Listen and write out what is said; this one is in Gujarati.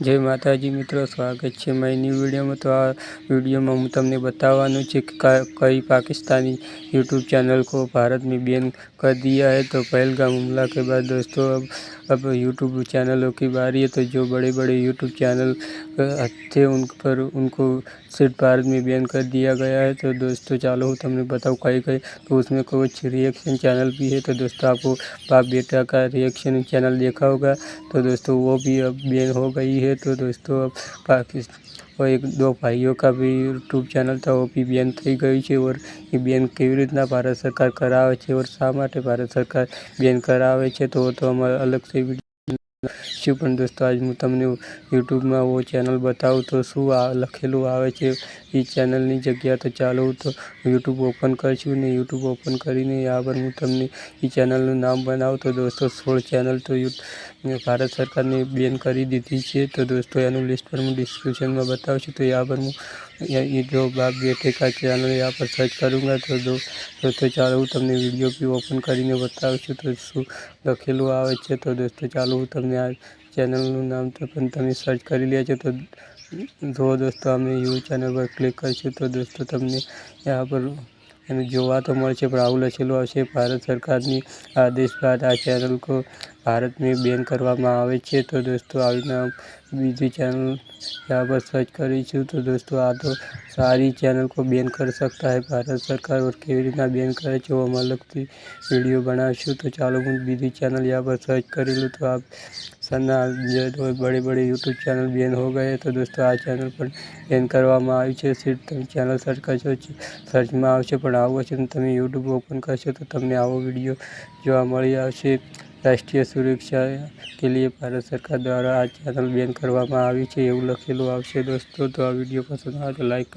જય માતાજી મિત્રો સ્વાગત છે મારી ન્યૂ વિડીયોમાં તો આ વિડીયોમાં હું તમને બતાવવાનું છે कि कई पाकिस्तानी यूट्यूब चैनल को भारत में बैन कर दिया है तो पहलगाम हमला के बाद दोस्तों अब अब यूट्यूब चैनलों की बारी है तो जो बड़े बड़े यूट्यूब चैनल थे उन पर उनको सिर्फ भारत में बैन कर दिया गया है तो दोस्तों चालो હું તમને बताऊँ कई कई तो उसमें कुछ रिएक्शन चैनल भी है तो दोस्तों आपको बाप बेटा का रिएक्शन चैनल देखा होगा तो दोस्तों वो भी अब बैन हो गई है तो दोस्तों अब पाकिस्तान और एक दो भाइयों का भी यूट्यूब ચેનલ था वो भी બેન થઈ ગયું છે ઓર એ બેન કેવી રીતના ભારત સરકાર કરાવે છે ઓર શા માટે ભારત સરકાર બેન કરાવે છે તો તો અમારે અલગથી વિડીયો શું પણ દોસ્તો આજ હું તમને યુટ્યુબમાં ઓ ચેનલ બતાવું તો શું આ લખેલું આવે છે એ ચેનલની જગ્યા તો ચાલો તો યુટ્યુબ ઓપન કરશું ને યુટ્યુબ ઓપન કરીને આ પર હું તમને એ ચેનલનું નામ બનાવું. તો દોસ્તો, સોળ ચેનલ તો ભારત સરકારને બેન કરી દીધી છે. તો દોસ્તો, એનું લિસ્ટ પર હું ડિસ્ક્રિપ્શનમાં બતાવું છું. તો આ પર હું એ જો બાપ બેઠે કા ચેનલ આ પર સર્ચ કरूँगा તો દોસ્તો, ચાલો હું તમને વીડિયો બી ઓપન કરીને બતાવું છું તો શું લખેલું આવે છે. તો દોસ્તો, ચાલો હું તમને આ ચેનલનું નામ તો પણ તમે સર્ચ કરી લે છો તો જો દોસ્તો અમે યુ ચેનલ પર ક્લિક કરીશું તો દોસ્તો તમને यहाँ પર એને જોવા તો મળશે પણ આવું લખેલું આવશે. ભારત સરકારની આદેશ બાદ આ ચેનલ કો भारत में बैन કરવામાં આવે છે તો દોસ્તો આવી નામ બીજી ચેનલ यहाँ पर सर्च કરીશું તો દોસ્તો આ તો સારી ચેનલ को बैन कर सकता है भारत सरकार और કેવી રીતના બેન કરે છે હું અલગથી વિડીયો બનાવીશું તો ચાલો હું બીજી ચેનલ यहाँ पर सर्च કરી લूँ तो आप સરના जो बड़े बड़े यूट्यूब चैनल बैन हो गए तो दोस्तों આ ચેનલ પણ બેન કરવામાં આવી છે સિર્ફ તમે ચેનલ સર્ચ કરશો સર્ચમાં આવશે પણ આવું હશે ને તમે યુટ્યુબ ઓપન કરશો તો તમને આવો વિડીયો જોવા મળી આવશે રાષ્ટ્રીય સુરક્ષા કે લીએ ભારત સરકાર દ્વારા આ ચેનલ બેન કરવામાં આવી છે એવું લખેલું આવશે દોસ્તો. તો આ વીડિયો પસંદ આવે તો લાઈક